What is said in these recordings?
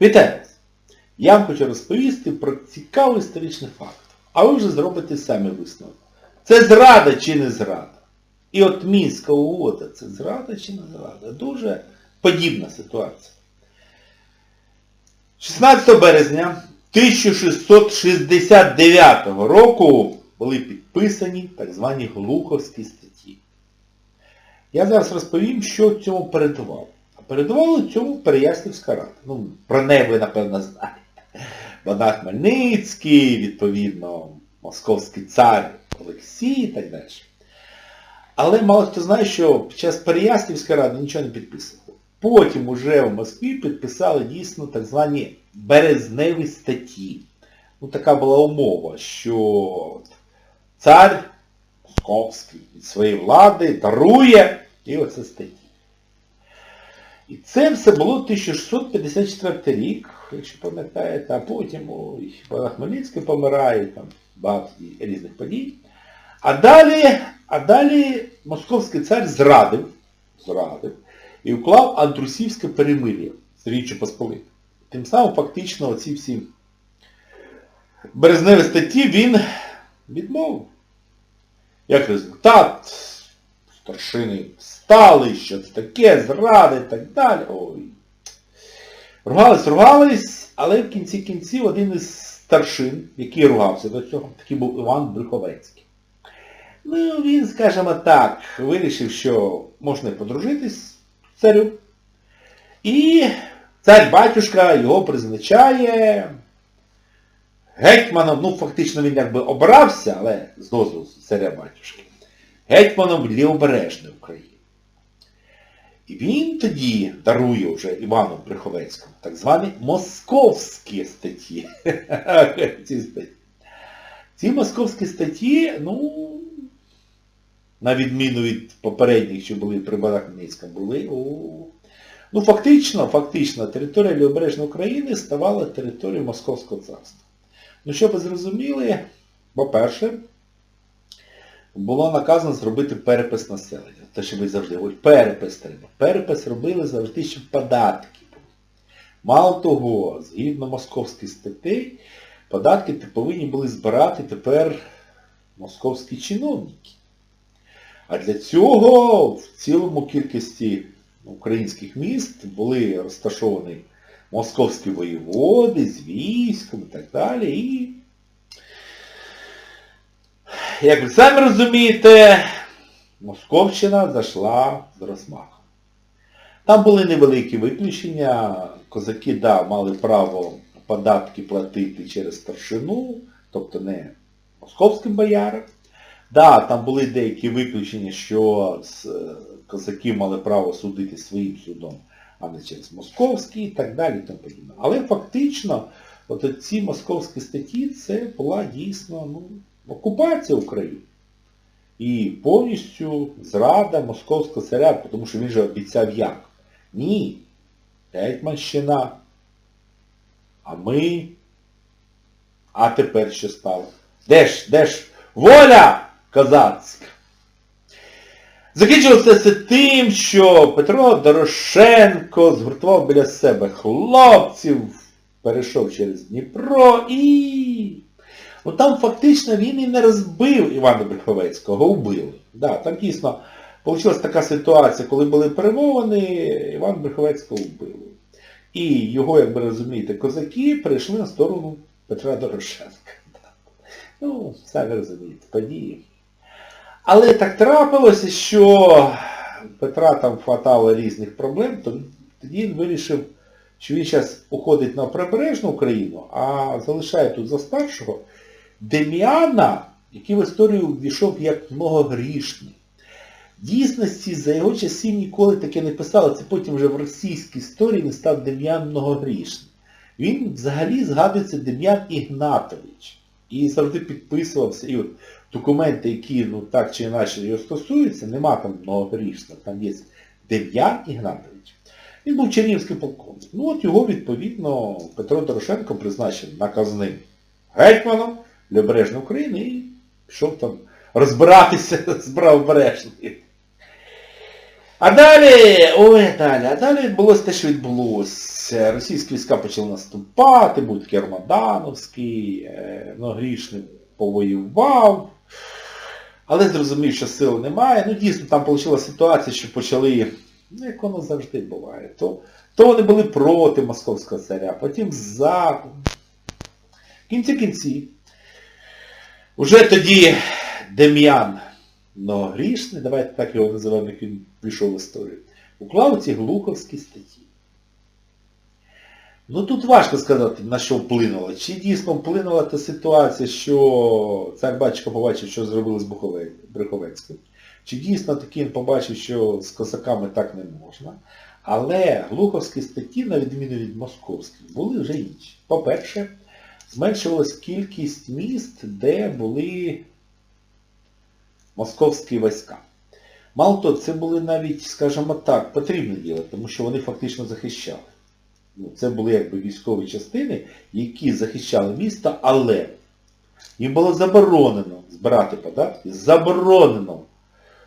Вітаю! Я вам хочу розповісти про цікавий історичний факт. А ви вже зробите самі висновок. Це зрада чи не зрада? І от Мінська угода це зрада чи не зрада? Дуже подібна ситуація. 16 березня 1669 року були підписані так звані Глуховські статті. Я зараз розповім, що цьому передувало. А передувало цьому Переяслівська рада. Ну, про неї ви, напевно, знаєте. Богдан Хмельницький, відповідно, московський цар Олексій і так далі. Але мало хто знає, що під час Переяслівської ради нічого не підписували. Потім уже в Москві підписали дійсно так звані березневі статті. Ну, така була умова, що цар Московський від своєї влади дарує і оце статті. І це все було 1654 рік, якщо пам'ятаєте, а потім ой, Хмельницький помирає, там багато різних подій. А далі, а далі московський цар зрадив, зрадив і уклав антрусівське перемир'я з Річчю Посполитою. Тим самим фактично оці всі березневі статті він відмовив. Як результат, старшини встали, що це таке, зради і так далі. Ой. Ругались, ругались, але в кінці кінців один із старшин, який ругався до цього, такий був Іван Брюховецький. Ну, він, скажімо так, вирішив, що можна подружитись царю. І цар-батюшка його призначає гетьманом, ну фактично він якби обрався, але з дозволу царя-батюшки, гетьманом Лівобережної України. І він тоді дарує вже Івану Бреховецькому так звані московські статті. Ці статті. Ці московські статті, ну, на відміну від попередніх, що були при Богдані були, у... ну фактично, фактично, територія Лівобережної України ставала територією Московського царства. Ну, щоб ви зрозуміли, по-перше, було наказано зробити перепис населення. Те, що ви завжди говорите, перепис треба. Перепис робили завжди, щоб податки. Мало того, згідно московських статей, податки повинні були збирати тепер московські чиновники. А для цього в цілому кількості українських міст були розташовані московські воєводи з військом і так далі. І, як ви самі розумієте, Московщина зайшла з розмахом. Там були невеликі виключення. Козаки, да, мали право податки платити через старшину, тобто не московським боярам. Да, там були деякі виключення, що козаки мали право судити своїм судом, а не через московський і так далі. Тому. Але фактично, от ці московські статті це була дійсно ну, окупація України. І повністю зрада московського царя, тому що він же обіцяв як? Ні. Гетьманщина. А ми. А тепер що стало? Де ж, де ж воля козацька? Закінчилося це тим, що Петро Дорошенко згуртував біля себе хлопців, перейшов через Дніпро і... Ну там фактично він і не розбив Івана Бреховецького, убили. Да, там дійсно вийшла така ситуація, коли були перемовини, Івана Бреховецького вбили. І його, як ви розумієте, козаки перейшли на сторону Петра Дорошенка. Ну, самі розумієте, події. Але так трапилося, що Петра там хватало різних проблем, то тоді він вирішив, що він зараз уходить на прибережну Україну, а залишає тут за старшого Дем'яна, який в історію ввійшов як многогрішний. В дійсності за його часів ніколи таке не писали, це потім вже в російській історії він став Дем'ян Многогрішний. Він взагалі згадується Дем'ян Ігнатович. І завжди підписувався. І от документи, які ну, так чи інакше його стосуються, нема там многогрішного, там є Дем'ян Ігнатович. Він був чернівським полковником. Ну от його, відповідно, Петро Дорошенко призначив наказним гетьманом Лівобережної України і пішов там розбиратися з правобережною. А далі, ой, далі, а далі відбулося те, що відбулося. Російські війська почали наступати, був такий Армадановський, е, грішний повоював, але зрозумів, що сил немає. Ну, дійсно, там вийшла ситуація, що почали, ну, як воно завжди буває, то, то вони були проти московського царя, потім за. В кінці кінці. Уже тоді Дем'ян Многогрішний, давайте так його називаємо, як він пішов в історію, уклав ці глуховські статті. Ну тут важко сказати, на що вплинуло. Чи дійсно вплинула та ситуація, що цар батько побачив, що зробили з Брюховецьким. Чи дійсно таки він побачив, що з козаками так не можна. Але глуховські статті, на відміну від московських, були вже інші. По-перше, зменшувалась кількість міст, де були московські війська. Мало того, це були навіть, скажімо так, потрібне діло, тому що вони фактично захищали. Ну, це були якби військові частини, які захищали місто, але їм було заборонено збирати податки, заборонено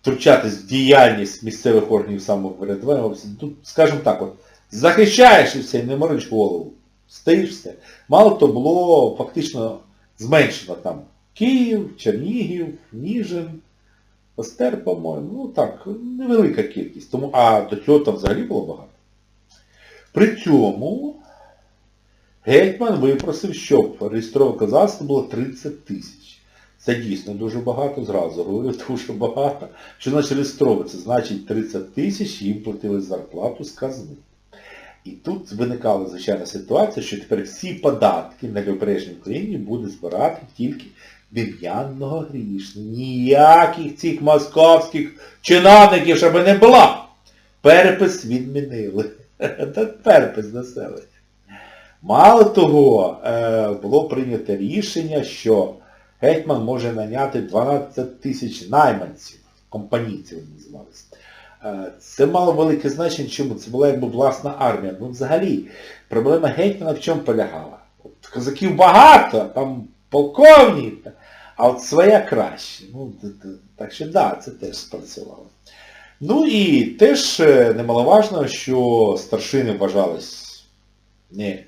втручатись в діяльність місцевих органів самоврядування. Тут, скажімо так, от, захищаєш і все, не мориш голову. Стоїш все. Мало то було фактично зменшено там Київ, Чернігів, Ніжин, Остер, по-моєму. Ну так, невелика кількість. Тому, а до цього там взагалі було багато. При цьому гетьман випросив, щоб реєстроване козацтво було 30 тисяч. Це дійсно дуже багато, зразу говорю, дуже багато. Що значить реєстроване? Це значить 30 тисяч їм платили зарплату з казни. І тут виникала звичайна ситуація, що тепер всі податки на Лівобережній Україні буде збирати тільки Дем'янного грішного. Ніяких цих московських чиновників, щоб не було. Перепис відмінили. Перепис населення. Мало того, е, було прийнято рішення, що гетьман може наняти 12 тисяч найманців, компанійців вони називалися. Е, Це мало велике значення, чому? Це була якби власна армія. Ну взагалі, проблема гетьмана в чому полягала? От козаків багато, там полковні, а от своя краще. Ну, так що да, це теж спрацювало. Ну і теж е, немаловажно, що старшини вважались не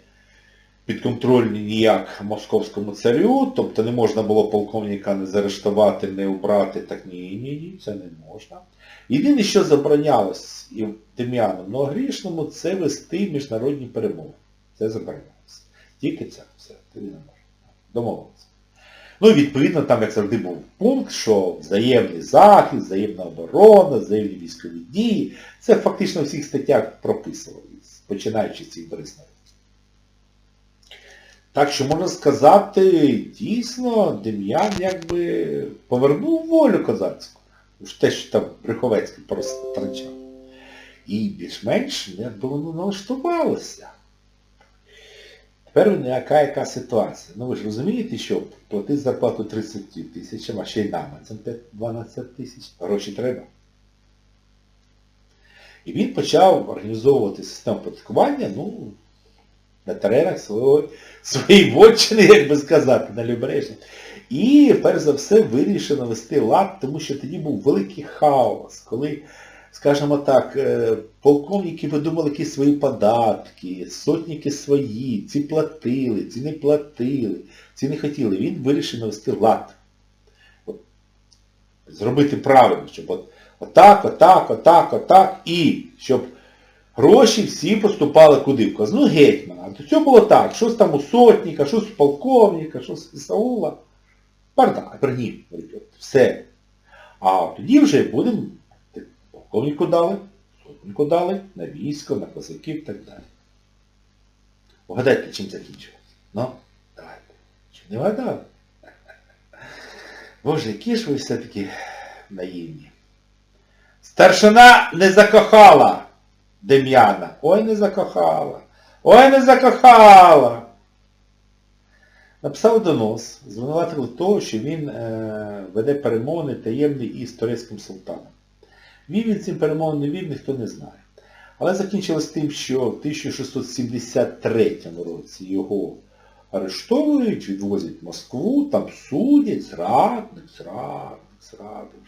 підконтрольні ніяк московському царю, тобто не можна було полковника не заарештувати, не убрати, так ні, ні, ні, це не можна. Єдине, що заборонялось і Дем'яну Многогрішному, це вести міжнародні перемови. Це заборонялося. Тільки це все, тобі не можна. Домовилися. Ну і відповідно там, як завжди, був пункт, що взаємний захист, взаємна оборона, взаємні військові дії. Це фактично в всіх статтях прописувалось, починаючи з цих Бориснових. Так що можна сказати, дійсно, Дем'ян якби повернув волю козацьку. Уж те, що там Брюховецький просто втрачав. І більш-менш якби воно налаштувалося. Тепер яка яка ситуація? Ну ви ж розумієте, що платити зарплату 30 тисячам, а ще й найманцям 12 тисяч. Гроші треба. І він почав організовувати систему податкування, ну, на теренах свого, своєї вотчини, як би сказати, на Любережні. І, перш за все, вирішив навести лад, тому що тоді був великий хаос, коли, скажімо так, е, полковники видумали якісь свої податки, сотники свої, ці платили, ці не платили, ці не хотіли. Він вирішив навести лад. Зробити правильно, щоб от, отак, отак, отак, отак, і щоб гроші всі поступали куди? В казну гетьмана. А до цього було так, щось там у сотника, щось у полковника, щось у Саула. Бардак, верні, все. А тоді вже будемо полковнику дали, сотнику дали, на військо, на козаків і так далі. Угадайте, чим закінчилось? Ну, давайте. Чи не вгадали? Боже, які ж ви все-таки наївні. Старшина не закохала Дем'яна. Ой, не закохала. Ой, не закохала. Написав донос, звинуватили того, що він е, веде перемовини таємні із турецьким султаном. Вів він цим перемовин не вів, ніхто не знає. Але закінчилось тим, що в 1673 році його арештовують, відвозять в Москву, там судять, зрадник, зрадник, зрадник.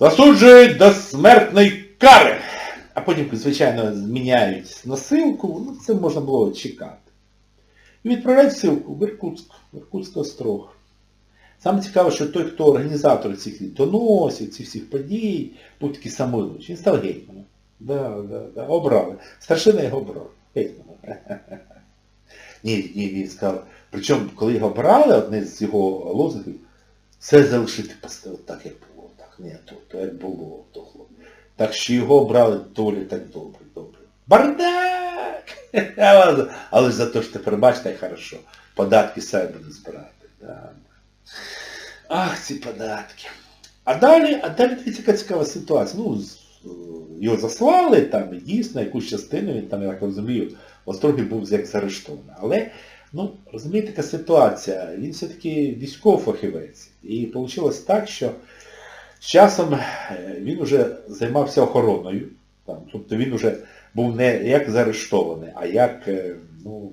Засуджують до смертної кари. А потім, звичайно, зміняють насилку, ну це можна було чекати. І відправляють ссылку в Іркутськ, в Іркутський острог. Саме цікаво, що той, хто організатор цих доносів, цих всіх подій, був такий Самойлович, він став гетьманом. Да, да, да, обрали. Старшина його обрав. Гетьманом. Ні, ні, він сказав. Причому, коли його обрали, одне з його лозунгів, все залишити поставити так, як. Ні, то, то як було, то хлоп. Так що його обрали долі так добре, добре. Бардак! Але- за те, що тепер бачите, хорошо. Податки самі будуть збирати. Да. Ах, ці податки. А далі, а далі яка цікава ситуація. Ну, е, його заслали, там, і дійсно, якусь частину, він там, я так розумію, в Острогі був як заарештований. Але, ну, розумієте, така ситуація, він все-таки військовий фахівець. І вийшло так, що з часом е, він вже займався охороною. Там, тобто він вже був не як заарештований, а як е, ну,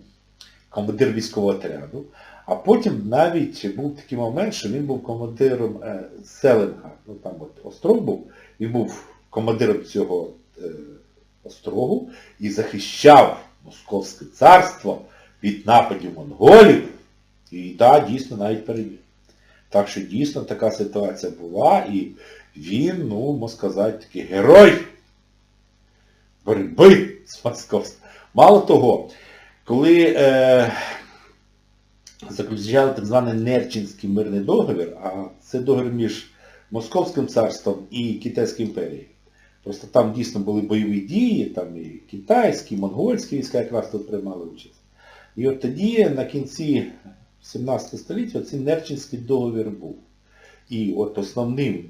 командир військового отряду. А потім навіть був такий момент, що він був командиром е, Селенга. Ну там от острог був, він був командиром цього е, острогу і захищав Московське царство від нападів монголів. І так, дійсно навіть переміг. Так що дійсно така ситуація була, і він, ну, можна сказати, такий герой боротьби з московським. Мало того, коли е, заключали так званий Нерчинський мирний договір, а це договір між Московським царством і Китайською імперією. Просто там дійсно були бойові дії, там і китайські, і монгольські війська якраз тут приймали участь. І от тоді, на кінці 17 століття, цей Нерчинський договір був. І от основним,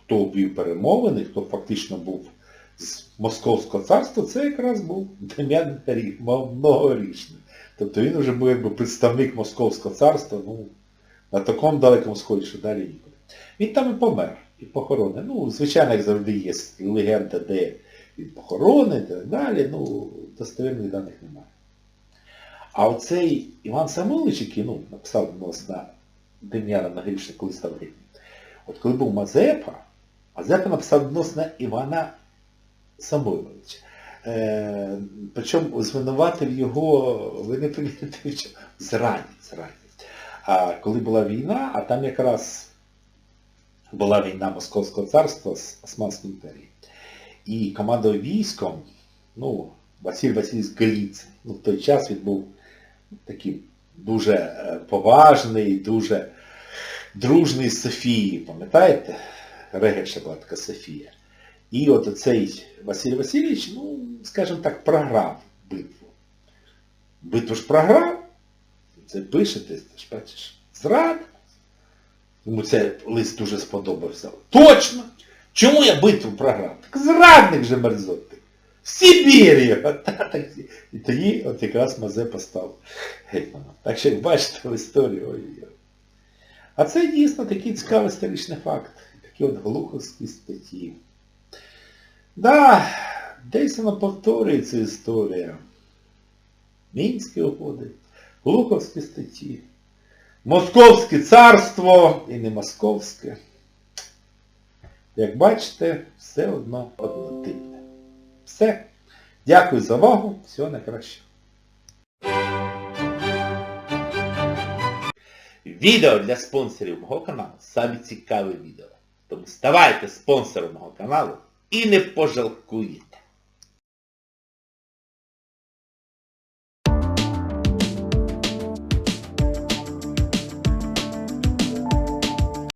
хто вів перемовини, хто фактично був з Московського царства, це якраз був Дем'ян Многорічний. Тобто він вже був якби представник Московського царства, ну, на такому далекому сході, що далі нікуди. Він там і помер, і похоронений. Ну, звичайно, як завжди є легенда, де він похоронений, і так далі, ну, достовірних даних немає. А оцей Іван Самойлович, який ну, написав віднос на Дем'яна Нагрішна, коли став гетьманом, от коли був Мазепа, Мазепа написав віднос на Івана Самойловича. Е, причому звинуватив його, ви не повірите, в зраді, зраді. А коли була війна, а там якраз була війна Московського царства з Османською імперією. І командував військом, ну, Василь Васильович Голіцин. Ну, в той час він був такий дуже е, поважний, дуже дружний з Софією, пам'ятаєте? Регеша була така Софія. І от оцей Василь Васильович, ну, скажімо так, програв битву. Битву ж програв, це пишете, ти ж бачиш, зрад. Йому цей лист дуже сподобався. Точно! Чому я битву програв? Так зрадник же мерзотний. В Сибір'ю! І тоді от якраз Мазепа став гетьманом. Так що як бачите в історії, ой-ой. А це дійсно такий цікавий історичний факт. Такі от глуховські статті. Да, десь вона повторюється історія. Мінські угоди, Глуховські статті, Московське царство і не московське. Як бачите, все одно. Все. Дякую за увагу. Всього найкраще. Відео для спонсорів мого каналу самі цікаві відео. Тому ставайте спонсором мого каналу і не пожалкуєте.